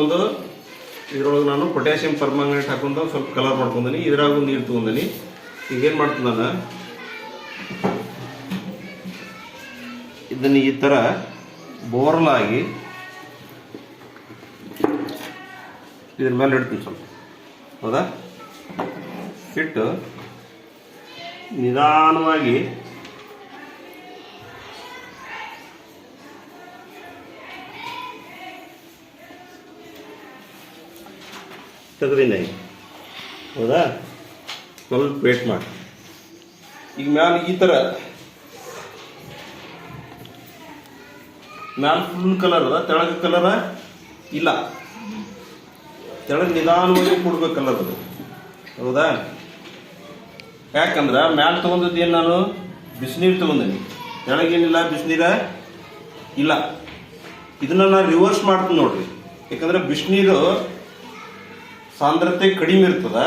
ಒಂದು ಇದ್ರೊಳಗೆ ನಾನು ಪೊಟ್ಯಾಷಿಯಂ ಪರ್ಮಾಂಗನೇಟ್ ಹಾಕೊಂಡು ಸ್ವಲ್ಪ ಕಲರ್ ಮಾಡ್ಕೊಂಡೀನಿ ಒಂದು ನೀರು ತಗೊಂಡಿನಿ ಈಗ ಏನು ಮಾಡ್ತೀನಿ ನಾನು? ಇದನ್ನು ಈ ಥರ ಬೋರ್ಲಾಗಿ ಇದ್ರ ಮೇಲೆ ಇಡ್ತೀನಿ ಸ್ವಲ್ಪ. ಹೌದಾ? ಇಟ್ಟು ನಿಧಾನವಾಗಿ ತೆಗೆದಿನ ಹೌದಾ? ಸ್ವಲ್ಪ ವೇಟ್ ಮಾಡಿ. ಈಗ ಮ್ಯಾಲ ಈ ಥರ ಮ್ಯಾಲ ಫುಲ್ ಕಲರ್ ಅದ, ತೆಳಗ ಕಲರ ಇಲ್ಲ. ತೆಳಗ ನಿಧಾನವಾಗಿ ಕೊಡ್ಬೇಕು ಕಲರ್ ಅದು. ಹೌದಾ? ಯಾಕಂದ್ರೆ ಮ್ಯಾಲ ತೊಗೊಂಡದ್ದು ಏನು ನಾನು? ಬಿಸಿನೀರು ತಗೊಂಡೀನಿ. ತೆಳಗೇನಿಲ್ಲ, ಬಿಸಿನೀರ ಇಲ್ಲ. ಇದನ್ನ ನಾನು ರಿವರ್ಸ್ ಮಾಡ್ತೀನಿ ನೋಡ್ರಿ. ಯಾಕಂದ್ರೆ ಬಿಸಿನೀರು ಸಾಂದ್ರತೆ ಕಡಿಮೆ ಇರ್ತದ.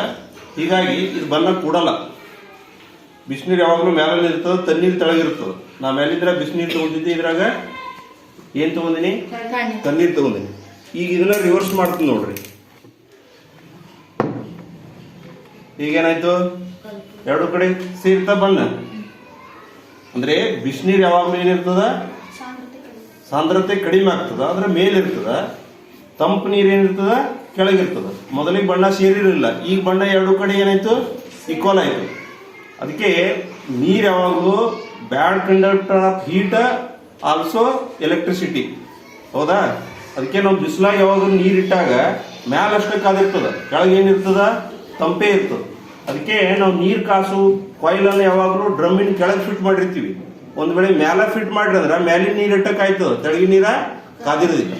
ಹೀಗಾಗಿ ಇದು ಬಣ್ಣ ಕೂಡಲ್ಲ. ಬಿಸಿನೀರು ಯಾವಾಗಲೂ ಮೇಲೆ ಇರ್ತದ ತಣ್ಣೀರು ತೆಳಗಿರ್ತದ ನಾ ಮೇಲಿದ್ರ ಬಿಸಿನೀರು ತಗೊಂಡಿದ್ದೆ ಇದ್ರಾಗ ಏನ್ ತಗೊಂಡಿನಿ? ತಣ್ಣೀರು. ತಗೊಂಡಿನಿ. ಈಗ ಇದನ್ನ ರಿವರ್ಸ್ ಮಾಡ್ತೀನಿ ನೋಡ್ರಿ. ಈಗೇನಾಯ್ತು? ಎರಡು ಕಡೆ ಸೇರ್ತ ಬಣ್ಣ. ಅಂದ್ರೆ ಬಿಸಿನೀರು ಯಾವಾಗಲೂ ಏನಿರ್ತದ? ಸಾಂದ್ರತೆ ಕಡಿಮೆ. ಆಗ್ತದ ಅಂದ್ರೆ ಮೇಲಿರ್ತದ. ತಂಪು ನೀರು ಏನಿರ್ತದ? ಕೆಳಗಿರ್ತದ. ಮೊದಲಿಗೆ ಬಣ್ಣ ಸೇರಿರಲಿಲ್ಲ ಈಗ ಬಣ್ಣ ಎರಡು ಕಡೆ ಏನಾಯ್ತು? ಈಕ್ವಲ್ ಆಯ್ತು. ಅದಕ್ಕೆ ನೀರು ಯಾವಾಗಲೂ bad conductor of heat also electricity ಹೌದಾ? ಅದಕ್ಕೆ ನಾವು ಬಿಸಿಲಾಗ ಯಾವಾಗಲೂ ನೀರಿಟ್ಟಾಗ ಇಟ್ಟಾಗ ಮ್ಯಾಲ ಅಷ್ಟೇ ಕಾದಿರ್ತದ ಕೆಳಗೆ ಏನಿರ್ತದ ತಂಪೇ ಇರ್ತದ. ಅದಕ್ಕೆ ನಾವು ನೀರು ಕಾಸು ಕೊಯ್ಲನ್ನು ಯಾವಾಗಲೂ ಡ್ರಮ್ಮಿನ ಕೆಳಗೆ ಫಿಟ್ ಮಾಡಿರ್ತೀವಿ. ಒಂದು ವೇಳೆ ಮ್ಯಾಲ ಫಿಟ್ ಮಾಡಿರಂದ್ರೆ ಮ್ಯಾಲಿನ ನೀರು ಇಟ್ಟಕ್ಕೆ ಆಯ್ತದ ತೆಳಗಿನ ನೀರ ಕಾದಿರೋದಿಲ್ಲ.